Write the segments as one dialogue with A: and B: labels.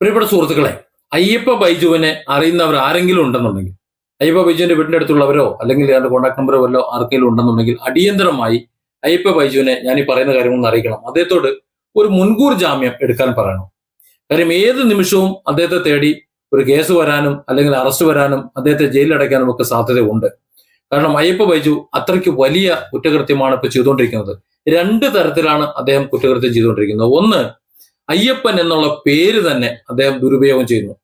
A: പ്രിയപ്പെട്ട സുഹൃത്തുക്കളെ അയ്യപ്പ ബൈജുവിനെ അറിയുന്നവർ ആരെങ്കിലും ഉണ്ടെന്നുണ്ടെങ്കിൽ അയ്യപ്പ ബൈജുവിന്റെ വീടിന്റെ അടുത്തുള്ളവരോ അല്ലെങ്കിൽ അയാളുടെ കോൺടാക്ട് നമ്പറോ വല്ലോ ആർക്കെങ്കിലും ഉണ്ടെന്നുണ്ടെങ്കിൽ അടിയന്തരമായി അയ്യപ്പ ബൈജുവിനെ ഞാൻ ഈ പറയുന്ന കാര്യങ്ങളൊന്ന് അറിയിക്കണം. അദ്ദേഹത്തോട് ഒരു മുൻകൂർ ജാമ്യം എടുക്കാൻ പറയണം. കാര്യം ഏത് നിമിഷവും അദ്ദേഹത്തെ തേടി ഒരു കേസ് വരാനും അല്ലെങ്കിൽ അറസ്റ്റ് വരാനും അദ്ദേഹത്തെ ജയിലിലടയ്ക്കാനും ഒക്കെ സാധ്യതയുണ്ട്. കാരണം അയ്യപ്പ ബൈജു അത്രയ്ക്ക് വലിയ കുറ്റകൃത്യമാണ് ഇപ്പൊ ചെയ്തുകൊണ്ടിരിക്കുന്നത്. രണ്ട് തരത്തിലാണ് അദ്ദേഹം കുറ്റകൃത്യം ചെയ്തുകൊണ്ടിരിക്കുന്നത്. ഒന്ന് അയ്യപ്പൻ എന്നുള്ള പേര് തന്നെ അദ്ദേഹം ദുരുപയോഗം ചെയ്യുന്നു.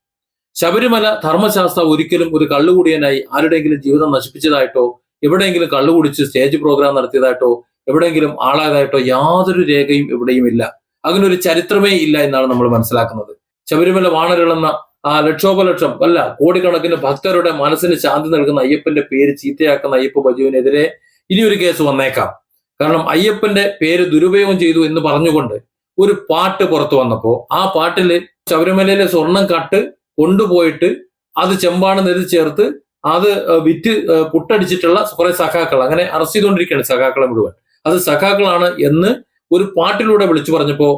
A: ശബരിമല ധർമ്മശാസ്ത്ര ഒരിക്കലും ഒരു കള്ളുകൂടിയനായി ആരുടെയെങ്കിലും ജീവിതം നശിപ്പിച്ചതായിട്ടോ എവിടെയെങ്കിലും കള്ളുകുടിച്ച് സ്റ്റേജ് പ്രോഗ്രാം നടത്തിയതായിട്ടോ എവിടെയെങ്കിലും ആളായതായിട്ടോ യാതൊരു രേഖയും എവിടെയും ഇല്ല. അങ്ങനെ ഒരു ചരിത്രമേ ഇല്ല എന്നാണ് നമ്മൾ മനസ്സിലാക്കുന്നത്. ശബരിമല വാണരുളെന്ന ആ ലക്ഷോപലക്ഷം അല്ല കോടിക്കണക്കിന് ഭക്തരുടെ മനസ്സിന് ശാന്തി നൽകുന്ന അയ്യപ്പന്റെ പേര് ചീത്തയാക്കുന്ന അയ്യപ്പ ബജുവിനെതിരെ ഇനിയൊരു കേസ് വന്നേക്കാം. കാരണം അയ്യപ്പന്റെ പേര് ദുരുപയോഗം ചെയ്തു എന്ന് പറഞ്ഞുകൊണ്ട് ഒരു പാട്ട് പുറത്തു വന്നപ്പോ ആ പാട്ടിൽ ശബരിമലയിലെ സ്വർണം കട്ട് കൊണ്ടുപോയിട്ട് അത് ചെമ്പാണ് നെതി ചേർത്ത് അത് വിറ്റ് പുട്ടടിച്ചിട്ടുള്ള കുറെ സഖാക്കൾ അങ്ങനെ അറസ്റ്റ് ചെയ്തുകൊണ്ടിരിക്കുകയാണ് സഖാക്കളെ മുഴുവൻ. അത് സഖാക്കളാണ് എന്ന് ഒരു പാട്ടിലൂടെ വിളിച്ചു പറഞ്ഞപ്പോ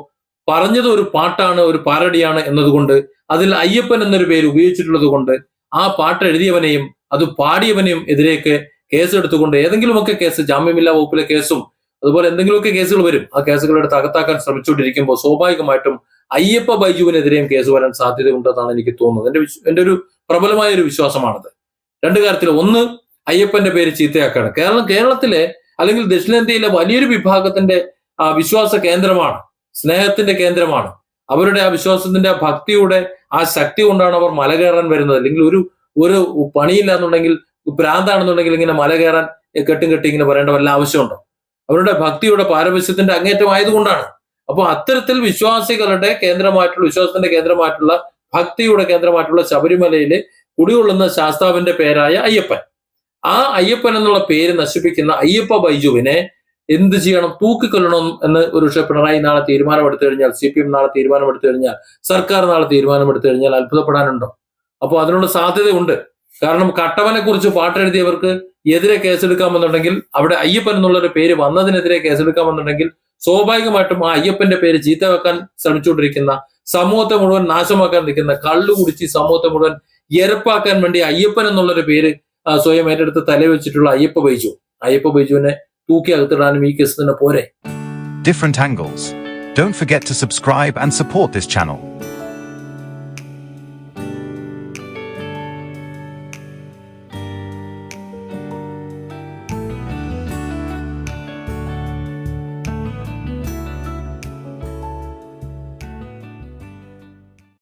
A: പറഞ്ഞത് ഒരു പാട്ടാണ് ഒരു പാരടിയാണ് എന്നതുകൊണ്ട് അതിൽ അയ്യപ്പൻ എന്നൊരു പേര് ഉപയോഗിച്ചിട്ടുള്ളത് കൊണ്ട് ആ പാട്ട് എഴുതിയവനെയും അത് പാടിയവനെയും എതിരേക്ക് കേസ് എടുത്തുകൊണ്ട് ഏതെങ്കിലുമൊക്കെ കേസ് ജാമ്യമില്ലാ വകുപ്പിലെ കേസും അതുപോലെ എന്തെങ്കിലുമൊക്കെ കേസുകൾ വരും. ആ കേസുകളുടെ തകർത്താക്കാൻ ശ്രമിച്ചുകൊണ്ടിരിക്കുമ്പോൾ സ്വാഭാവികമായിട്ടും അയ്യപ്പ ബൈജുവിനെതിരെയും കേസ് വരാൻ സാധ്യതയുണ്ടെന്നാണ് എനിക്ക് തോന്നുന്നത്. എന്റെ എന്റെ ഒരു പ്രബലമായ ഒരു വിശ്വാസമാണത്. രണ്ട് കാര്യത്തിൽ ഒന്ന് അയ്യപ്പന്റെ പേര് ചീത്തയാക്കാണ്. കേരളം കേരളത്തിലെ അല്ലെങ്കിൽ ദക്ഷിണേന്ത്യയിലെ വലിയൊരു വിഭാഗത്തിന്റെ ആ വിശ്വാസ കേന്ദ്രമാണ്. സ്നേഹത്തിന്റെ കേന്ദ്രമാണ്. അവരുടെ ആ വിശ്വാസത്തിന്റെ ആ ഭക്തിയുടെ ആ ശക്തി കൊണ്ടാണ് അവർ മല കയറാൻ വരുന്നത്. അല്ലെങ്കിൽ ഒരു ഒരു പണിയില്ല എന്നുണ്ടെങ്കിൽ ഭ്രാന്താണെന്നുണ്ടെങ്കിൽ ഇങ്ങനെ മല കയറാൻ കെട്ടും കെട്ടി ഇങ്ങനെ വരേണ്ട വല്ല ആവശ്യമുണ്ടോ? അവരുടെ ഭക്തിയുടെ പാരവശ്യത്തിന്റെ അങ്ങേറ്റം ആയതുകൊണ്ടാണ് അപ്പോൾ അത്തരത്തിൽ വിശ്വാസികളുടെ കേന്ദ്രമായിട്ടുള്ള വിശ്വാസത്തിന്റെ കേന്ദ്രമായിട്ടുള്ള ഭക്തിയുടെ കേന്ദ്രമായിട്ടുള്ള ശബരിമലയിൽ കുടികൊള്ളുന്ന ശാസ്താവിന്റെ പേരായ അയ്യപ്പൻ. ആ അയ്യപ്പൻ എന്നുള്ള പേര് നശിപ്പിക്കുന്ന അയ്യപ്പ ബൈജുവിനെ എന്ത് ചെയ്യണം? തൂക്കിക്കൊല്ലണം എന്ന് ഒരു പക്ഷേ പിണറായി നാളെ തീരുമാനമെടുത്തു കഴിഞ്ഞാൽ സി പി എം നാളെ തീരുമാനമെടുത്തു കഴിഞ്ഞാൽ സർക്കാർ നാളെ തീരുമാനമെടുത്തു കഴിഞ്ഞാൽ അത്ഭുതപ്പെടാനുണ്ടോ? അപ്പോൾ അതിനുള്ള സാധ്യതയുണ്ട്. കാരണം കട്ടവനെ കുറിച്ച് പാട്ടെഴുതിയവർക്ക് എതിരെ കേസെടുക്കാമെന്നുണ്ടെങ്കിൽ അവിടെ അയ്യപ്പൻ എന്നുള്ളൊരു പേര് വന്നതിനെതിരെ കേസെടുക്കാമെന്നുണ്ടെങ്കിൽ സ്വാഭാവികമായിട്ടും ആ അയ്യപ്പന്റെ പേര് ചീത്ത വെക്കാൻ ശ്രമിച്ചുകൊണ്ടിരിക്കുന്ന സമൂഹത്തെ മുഴുവൻ നാശമാക്കാൻ നിൽക്കുന്ന കള്ളു കുടിച്ച് സമൂഹത്തെ മുഴുവൻ എരപ്പാക്കാൻ വേണ്ടി അയ്യപ്പൻ എന്നുള്ളൊരു പേര് സ്വയം ഏറ്റെടുത്ത് തലവെച്ചിട്ടുള്ള അയ്യപ്പ ബൈജു. അയ്യപ്പ ബൈജുവിനെ തൂക്കി അകത്തിടാനും ഈ കേസ് തന്നെ പോരെ.
B: Different angles don't forget to subscribe and support this channel.